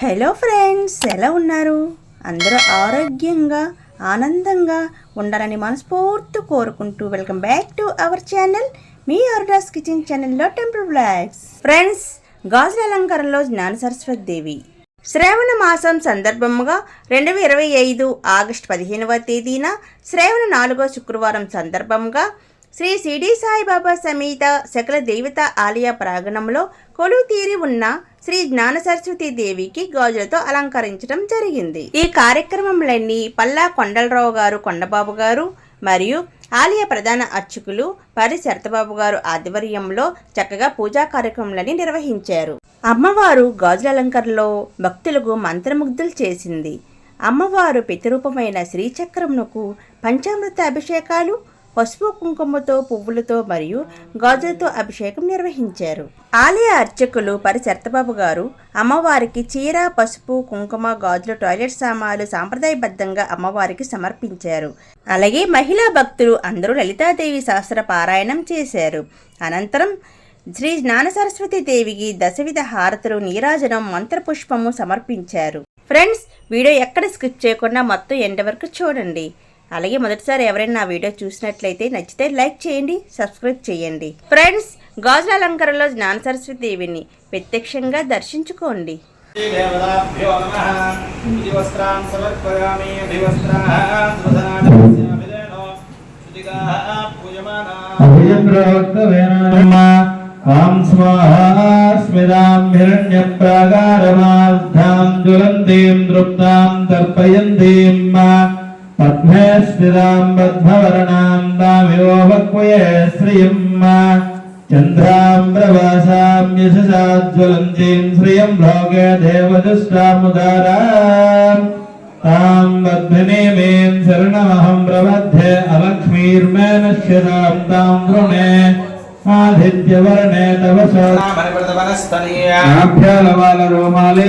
Hello friends ఎలా ఉన్నారు? అందరూ ఆరోగ్యంగా ఆనందంగా ఉండాలని మనస్ఫూర్తి కోరుకుంటూ welcome back to our channel. మీ ఆర్డాస్ కిచెన్ ఛానల్లో టెంపుల్ బ్లాగ్స్. ఫ్రెండ్స్ గాజుల అలంకారంలో జ్ఞాన సరస్వతి దేవి. శ్రావణ మాసం సందర్భముగా రెండు వేల ఇరవై ఐదు ఆగస్టు పదిహేనవ తేదీన శ్రావణ నాలుగో శుక్రవారం సందర్భంగా శ్రీ సిడి సాయిబాబా సమేత సకల దేవత ఆలయ ప్రాంగణంలో కొలువు తీరి ఉన్న శ్రీ జ్ఞాన సరస్వతి దేవికి గాజులతో అలంకరించడం జరిగింది. ఈ కార్యక్రమంలన్నీ పల్లా కొండలరావు గారు కొండబాబు గారు మరియు ఆలయ ప్రధాన అర్చకులు పరి శరతబాబు గారు ఆధ్వర్యంలో చక్కగా పూజా కార్యక్రమాలని నిర్వహించారు. అమ్మవారు గాజుల అలంకరణలో భక్తులకు మంత్రముగ్ధులు చేసింది. అమ్మవారు ప్రతిరూపమైన శ్రీచక్రమునకు పంచామృత అభిషేకాలు పసుపు కుంకుమతో పువ్వులతో మరియు గాజులతో అభిషేకం నిర్వహించారు. ఆలయ అర్చకులు పరిశర్తబాబు గారు అమ్మవారికి చీర పసుపు కుంకుమ గాజులు టాయిలెట్ సామాన్లు సాంప్రదాయబద్ధంగా అమ్మవారికి సమర్పించారు. అలాగే మహిళా భక్తులు అందరూ లలితాదేవి సహస్ర పారాయణం చేశారు. అనంతరం శ్రీ జ్ఞాన సరస్వతి దేవికి దశవిధ హారతులు నీరాజనం మంత్రపుష్పము సమర్పించారు. ఫ్రెండ్స్ వీడియో ఎక్కడ స్కిప్ చేయకుండా మొత్తం ఎండ వరకు చూడండి. అలాగే మొదటిసారి ఎవరైనా నా వీడియో చూసినట్లయితే నచ్చితే లైక్ చేయండి సబ్స్క్రైబ్ చేయండి. ఫ్రెండ్స్ గాజుల అలంకరణలో జ్ఞాన సరస్వతి దేవిని ప్రత్యక్షంగా దర్శించుకోండి. హిరణ్యప్రాగారమార్థాం జ్వలంతీం తర్పయంతీం పద్మేశ్వరాం పద్మవర్ణాం దామివోవక్వయే శ్రియమ్మ చంద్రాంబ్రవాసాం యశసాజ్వలంతీం శ్రియం లోకే దేవదుష్టాముదారాం తాం పద్మనేమేం శరణమహం ప్రబద్ధే అలక్ష్మీర్మే నశ్యతాం తాం వృణే ఆదిత్యవర్ణే తవ సోమా మణిపృతవనస్తనీయాభ్యాలవాల రోమాలే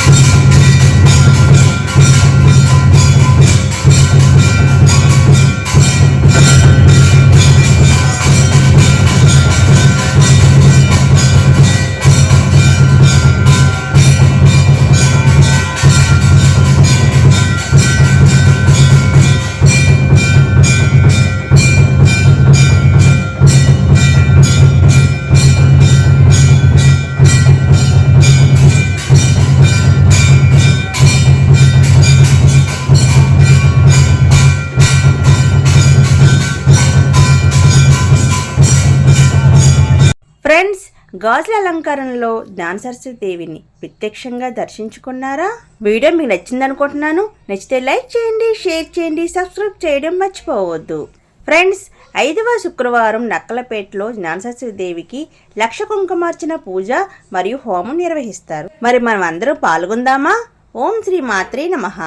గాజుల అలంకరణలో జ్ఞానసరస్వతి దేవిని ప్రత్యక్షంగా దర్శించుకున్నారా? వీడియో మీకు నచ్చింది అనుకుంటున్నాను నచ్చితే లైక్ చేయండి షేర్ చేయండి సబ్స్క్రైబ్ చేయడం మర్చిపోవద్దు. ఫ్రెండ్స్ ఐదవ శుక్రవారం నక్కలపేటలో జ్ఞానసరస్వతి దేవికి లక్ష కుంకుమార్చన పూజ మరియు హోమం నిర్వహిస్తారు. మరి మనం అందరం పాల్గొందామా? ఓం శ్రీ మాత్రే నమః.